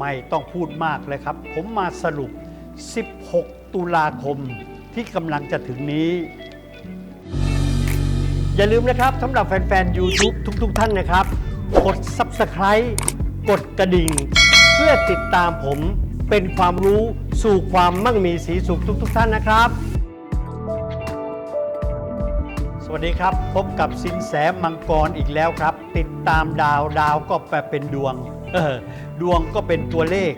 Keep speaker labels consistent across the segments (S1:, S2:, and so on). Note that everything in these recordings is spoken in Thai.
S1: ไม่ต้องพูดมากเลยครับ ผมมาสรุป 16 ตุลาคมที่กำลังจะถึงนี้
S2: อย่าลืมนะครับสำหรับแฟนๆ YouTube ทุกๆ ท่านนะครับ กด Subscribe กดกระดิ่ง เพื่อติดตามผมเป็นความรู้สู่ความมั่งมีสีสุขทุกๆ ท่านนะครับ
S1: สวัสดีครับ พบกับสินแสมังกรอีกแล้วครับ ติดตามดาวดาวก็แปลเป็นดวง เออดวงก็เป็นตัวเลข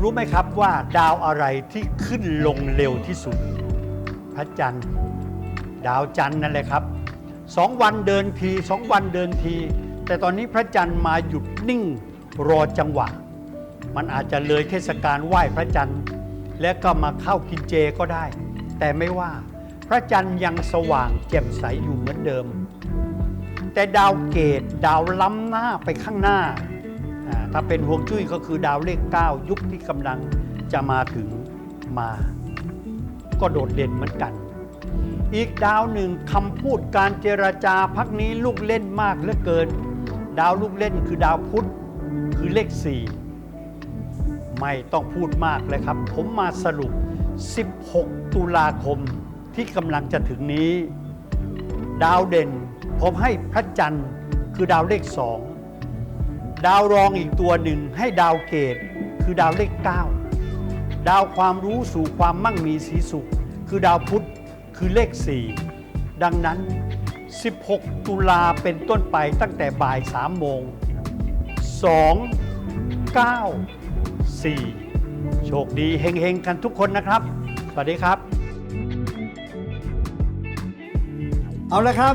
S1: รู้ไหมครับว่าดาวอะไรที่ขึ้นลงเร็วที่สุด พระจันทร์ ดาวจันทร์นั่นแหละครับสองวันเดินทีสองวันเดินที แต่ตอนนี้พระจันทร์มาหยุดนิ่งรอจังหวะ มันอาจจะเลยเทศกาลไหว้พระจันทร์ และก็มาเข้ากินเจก็ได้ แต่ไม่ว่า พระจันทร์ยังสว่างแจ่มใสอยู่เหมือนเดิม แต่ดาวเกตดาวล้ำหน้าไปข้างหน้า ถ้าเป็นห่วงจุ้ยก็คือดาวเลข 9 ยุคที่กำลังจะมาถึงมา ก็โดดเด่นเหมือนกัน อีกดาวหนึ่งคำพูดการเจรจาพักนี้ลูกเล่นมากเหลือเกิน ดาวลูกเล่นคือดาวพุธคือเลข 4 ไม่ต้องพูดมากเลยครับ ผมมาสรุป 16 ตุลาคมที่กำลังจะถึงนี้ ดาวเด่น ผมให้พระจันทร์คือดาวเลขสองดาวรองอีกตัวหนึ่งให้ดาวเกตคือดาวเลข 9 ดาวความรู้สู่ความมั่งมีสีสุข คือดาวพุธคือเลข 4 ดังนั้น 16 ตุลาเป็นต้นไปตั้งแต่บ่าย3โมง 2 9 4 โชคดีเฮงๆ กันทุกคนนะครับ สวัสดีครับ เอาละครับ